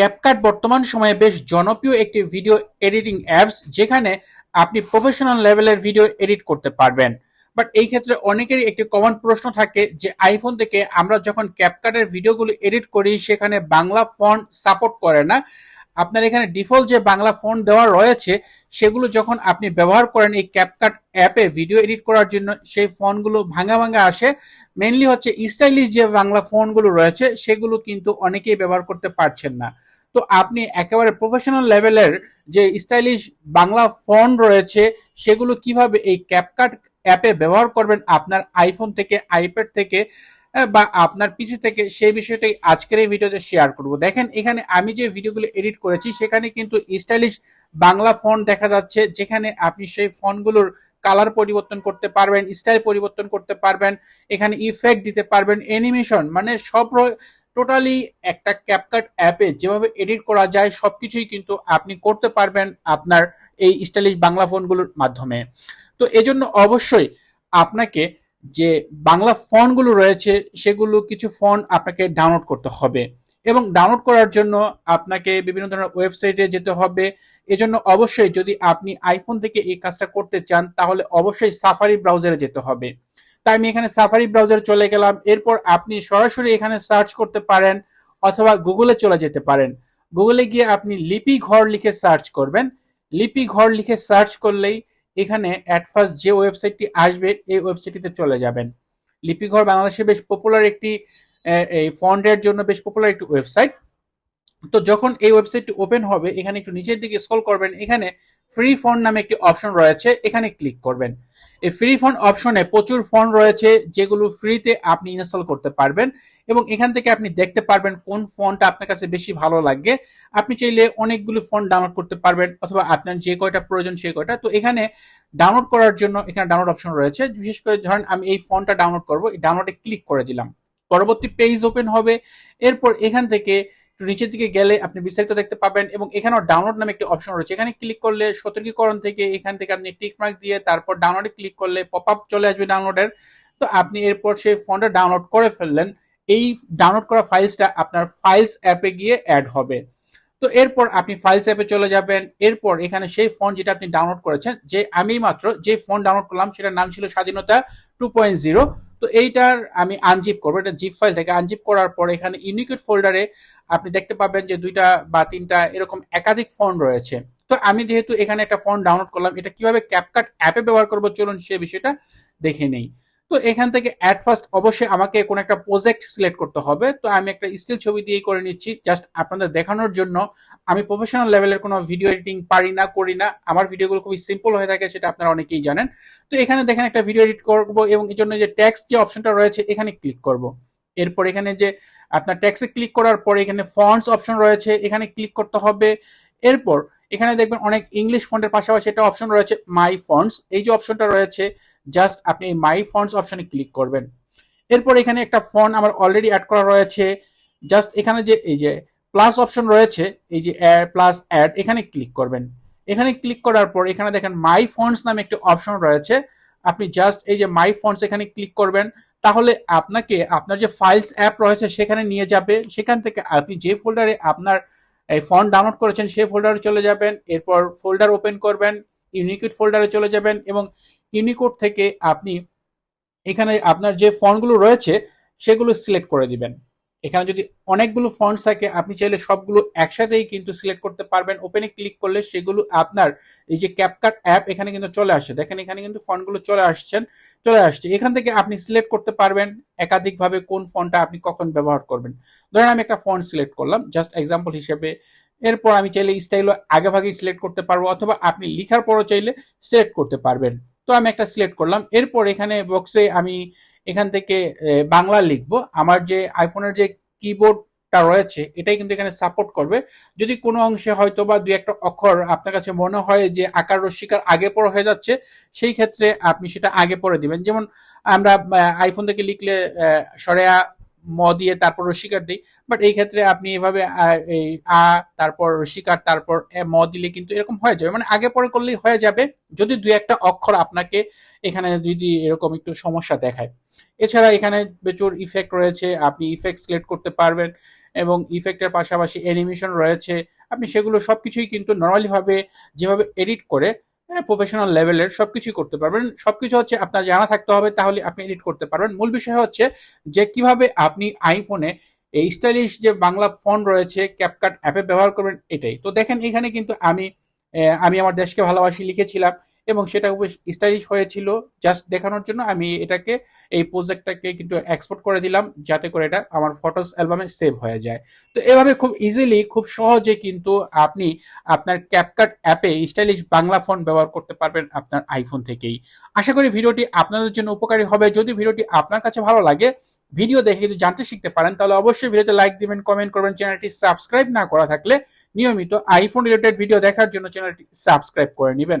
CapCut বর্তমান সময়ে বেশ জনপ্রিয় একটি ভিডিও এডিটিং অ্যাপস যেখানে আপনি প্রফেশনাল লেভেলের ভিডিও এডিট করতে পারবেন। বাট এই ক্ষেত্রে অনেকেরই একটি কমন প্রশ্ন থাকে যে আইফোন থেকে আমরা যখন ক্যাপকাটের ভিডিওগুলো এডিট করি, সেখানে বাংলা ফন্ট সাপোর্ট করে না। আপনার এখানে ডিফল্ট যে বাংলা ফন্ট দেওয়া রয়েছে, সেগুলো যখন আপনি ব্যবহার করেন এই ক্যাপকাট অ্যাপে ভিডিও এডিট করার জন্য, সেই ফোনগুলো ভাঙা ভাঙা আসে। মেনলি হচ্ছে স্টাইলিশ যে বাংলা ফোনগুলো রয়েছে, সেগুলো কিন্তু অনেকেই ব্যবহার করতে পারছেন না। তো আপনি একেবারে প্রফেশনাল লেভেলের যে স্টাইলিশ বাংলা ফোন রয়েছে, সেগুলো কীভাবে এই ক্যাপকাট অ্যাপে ব্যবহার করবেন আপনার আইফোন থেকে আইপ্যাড থেকে বা আপনার পিসি থেকে সেই বিষয়টাই আজকের এই ভিডিওতে শেয়ার করব। দেখেন, এখানে আমি যে ভিডিওগুলো এডিট করেছি, সেখানে কিন্তু স্টাইলিশ বাংলা ফোন দেখা যাচ্ছে, যেখানে আপনি সেই ফোনগুলোর কালার পরিবর্তন করতে পারবেন স্টাইল পরিবর্তন করতে পারবেন, এখানে ইফেক্ট দিতে পারবেন অ্যানিমেশন মানে সব টোটালি একটা ক্যাপকাট অ্যাপে যেভাবে এডিট করা যায় সব কিছুই কিন্তু আপনি করতে পারবেন আপনার এই স্টাইলিশ বাংলা ফোনগুলোর মাধ্যমে। তো এজন্য অবশ্যই আপনাকে যে বাংলা ফোনগুলো রয়েছে, সেগুলো কিছু ফোন আপনাকে ডাউনলোড করতে হবে। এবং ডাউনলোড করার জন্য আপনাকে বিভিন্ন ধরনের ওয়েবসাইটে যেতে হবে। এজন্য অবশ্যই যদি আপনি আইফোন থেকে এই কাজটা করতে চান, তাহলে অবশ্যই সাফারি ব্রাউজারে যেতে হবে। তাই আমি এখানে সাফারি ব্রাউজারে চলে গেলাম। এরপর আপনি সরাসরি এখানে সার্চ করতে পারেন অথবা গুগলে চলে যেতে পারেন। গুগলে গিয়ে আপনি লিপি ঘর লিখে সার্চ করবেন। লিপি ঘর লিখে সার্চ করলেই এখানে অ্যাট ফার্স্ট যে ওয়েবসাইটটি আসবে, এই ওয়েবসাইটটিতে চলে যাবেন। লিপিঘর বাংলাদেশে বেশ পপুলার একটি এই ফন্ডের জন্য বেশ পপুলার একটি ওয়েবসাইট তো যখন এই ওয়েবসাইটটি ওপেন হবে, এখানে একটু নিচের দিকে স্ক্রল করবেন, এখানে ফ্রি ফন্ড নামে একটি অপশন রয়েছে, এখানে ক্লিক করবেন। এই ফ্রি ফন্ড অপশনে প্রচুর ফন্ড রয়েছে, যেগুলো ফ্রিতে আপনি ইনস্টল করতে পারবেন। এবং এখান থেকে আপনি দেখতে পারবেন কোন ফোনটা আপনার কাছে বেশি ভালো লাগে। আপনি চাইলে অনেকগুলো ফোন ডাউনলোড করতে পারবেন অথবা আপনার যে কয়টা প্রয়োজন সেই কয়টা। তো এখানে ডাউনলোড করার জন্য এখানে ডাউনলোড অপশন রয়েছে। বিশেষ করে ধরেন আমি এই ফোনটা ডাউনলোড করব, এই ডাউনলোডে ক্লিক করে দিলাম। পরবর্তী পেজ ওপেন হবে। এরপর এখান থেকে একটু নিচের দিকে গেলে আপনি বিস্তারিত দেখতে পাবেন এবং এখানেও ডাউনলোড নামে একটি অপশন রয়েছে। এখানে ক্লিক করলে সতর্কীকরণ থেকে এখান থেকে আপনি টিক মার্ক দিয়ে তারপর ডাউনলোডে ক্লিক করলে পপ আপ চলে আসবে ডাউনলোডের তো আপনি এরপর সেই ফোনটা ডাউনলোড করে ফেললেন। এই ডাউনলোড করা ফাইলসটা আপনার ফাইলস অ্যাপে গিয়ে অ্যাড হবে। তো এরপর আপনি ফাইলস অ্যাপে চলে যাবেন। এরপর এখানে সেই ফোন যেটা আপনি ডাউনলোড করেছেন, যে আমি মাত্র যে ফোন ডাউনলোড করলাম সেটার নাম ছিল স্বাধীনতা টু পয়েন্ট জিরো তো এইটার আমি আনজিপ করব। এটা জিপ ফাইল থেকে আনজিপ করার পর এখানে ইউনিকেট ফোল্ডারে আপনি দেখতে পাবেন যে দুইটা বা তিনটা এরকম একাধিক ফোন রয়েছে। তো আমি যেহেতু এখানে একটা ফোন ডাউনলোড করলাম, এটা কীভাবে ক্যাপকাট অ্যাপে ব্যবহার করব চলুন সে বিষয়টা দেখে নেই। তো এখান থেকে অ্যাট ফার্স্ট অবশ্যই আমাকে কোনো একটা প্রজেক্ট সিলেক্ট করতে হবে। তো আমি একটা স্টিল ছবি দিয়েই করে নিচ্ছি। জাস্ট আপনাদের দেখানোর জন্য। আমি প্রফেশনাল লেভেলের কোনো ভিডিও এডিটিং পারি না, করি না। আমার ভিডিওগুলো খুবই সিম্পল হয়ে থাকে, সেটা আপনারা অনেকেই জানেন। তো এখানে দেখেন একটা ভিডিও এডিট করব এবং এর জন্য যে ট্যাক্স যে অপশনটা রয়েছে, এখানে ক্লিক করব। এরপর এখানে যে আপনার ট্যাক্সে ক্লিক করার পরে এখানে ফন্টস অপশন রয়েছে, এখানে ক্লিক করতে হবে। এরপর এখানে দেখবেন অনেক ইংলিশ ফন্টের পাশাপাশি একটা অপশন রয়েছে মাই ফন্টস এই যে অপশনটা রয়েছে জাস্ট আপনি এই মাই ফন্টস অপশনে ক্লিক করবেন। এরপর এখানে একটা ফন্ট আমার অলরেডি অ্যাড করা রয়েছে। জাস্ট এখানে যে, এই যে প্লাস অপশন রয়েছে, এই যে প্লাস অ্যাড এখানে ক্লিক করবেন। এখানে ক্লিক করার পর এখানে দেখেন মাই ফন্টস নামে একটি অপশন রয়েছে। আপনি জাস্ট এই যে মাই ফন্টস এখানে ক্লিক করবেন। তাহলে আপনাকে আপনার যে ফাইলস অ্যাপ রয়েছে সেখানে নিয়ে যাবে। সেখান থেকে আপনি যে ফোল্ডারে আপনার এই ফন্ট ডাউনলোড করেছেন সেই ফোল্ডারে চলে যাবেন। এরপর ফোল্ডার ওপেন করবেন। ইউনিকুইড ফোল্ডারে চলে যাবেন এবং ইউনিকোড থেকে আপনি এখানে আপনার যে ফন্টগুলো রয়েছে, সেগুলো সিলেক্ট করে দিবেন। এখানে যদি অনেকগুলো ফন্টস থাকে, আপনি চাইলে সবগুলো একসাথেই কিন্তু সিলেক্ট করতে পারবেন। ওপেনে ক্লিক করলে সেগুলো আপনার এই যে ক্যাপকাট অ্যাপ এখানে কিন্তু চলে আসে দেখেন, এখানে কিন্তু ফন্টগুলো চলে আসছেন, চলে আসছে। এখান থেকে আপনি সিলেক্ট করতে পারবেন একাধিকভাবে কোন ফন্টটা আপনি কখন ব্যবহার করবেন। ধরেন, আমি একটা ফন্ট সিলেক্ট করলাম জাস্ট এক্সাম্পল হিসেবে। এরপর আমি চাইলে স্টাইলও আগে ভাগে সিলেক্ট করতে পারব, অথবা আপনি লিখার পরও চাইলে সিলেক্ট করতে পারবেন। তো আমি একটা সিলেক্ট করলাম। এরপর এখানে বক্সে আমি এখান থেকে বাংলা লিখব। আমার যে আইফোনের যে কিবোর্ডটা রয়েছে, এটাই কিন্তু এখানে সাপোর্ট করবে। যদি কোনো অংশে হয়তো বা দুই একটা অক্ষর আপনার কাছে মনে হয় যে আকার রশ্মিকার আগে পর হয়ে যাচ্ছে, সেই ক্ষেত্রে আপনি সেটা আগে পরে দিবেন। যেমন আমরা আইফোন থেকে লিখলে সরেয়া ম দিয়ে তারপর রসিকার দিই। বাট এই ক্ষেত্রে আপনি এভাবে এই আ, তারপর রসিকার তারপর ম দিলে কিন্তু এরকম হয়ে যাবে। মানে আগে পরে করলেই হয়ে যাবে। যদি দুই একটা অক্ষর আপনাকে এখানে যদি এরকম একটু সমস্যা দেখায়। এছাড়া এখানে প্রচুর ইফেক্ট রয়েছে। আপনি ইফেক্ট সিলেক্ট করতে পারবেন এবং ইফেক্টের পাশাপাশি অ্যানিমেশন রয়েছে। আপনি সেগুলো সবকিছুই কিন্তু নর্মালিভাবে যেভাবে এডিট করে প্রফেশনাল লেভেলের সবকিছুই করতে পারবেন। সবকিছু হচ্ছে আপনার জানা থাকতে হবে, তাহলে আপনি এডিট করতে পারবেন। মূল বিষয় হচ্ছে যে কীভাবে আপনি আইফোনে এই স্টাইলিশ যে বাংলা ফোন রয়েছে ক্যাপকাট অ্যাপে ব্যবহার করবেন, এটাই। তো দেখেন, এখানে কিন্তু আমি আমি আমার দেশকে ভালোবাসি, লিখেছিলাম। এবং সেটা স্টাইলিশ হয়েছিল। জাস্ট দেখানোর জন্য আমি এটাকে, এই প্রজেক্টটাকে কিন্তু এক্সপোর্ট করে দিলাম, যাতে করে এটা আমার ফটোস অ্যালবামে সেভ হয়ে যায়। তো এভাবে খুব ইজিলি খুব সহজে কিন্তু আপনি আপনার ক্যাপকাট অ্যাপে স্টাইলিশ বাংলা ফোন ব্যবহার করতে পারবেন আপনার আইফোন থেকেই। আশা করি ভিডিওটি আপনাদের জন্য উপকারী হবে। যদি ভিডিওটি আপনার কাছে ভালো লাগে ভিডিও দেখে যদি জানতে শিখতে পারেন, তাহলে অবশ্যই ভিডিওতে লাইক দিবেন কমেন্ট করবেন চ্যানেলটি সাবস্ক্রাইব না করা থাকলে নিয়মিত আইফোন রিলেটেড ভিডিও দেখার জন্য চ্যানেলটি সাবস্ক্রাইব করে নেবেন।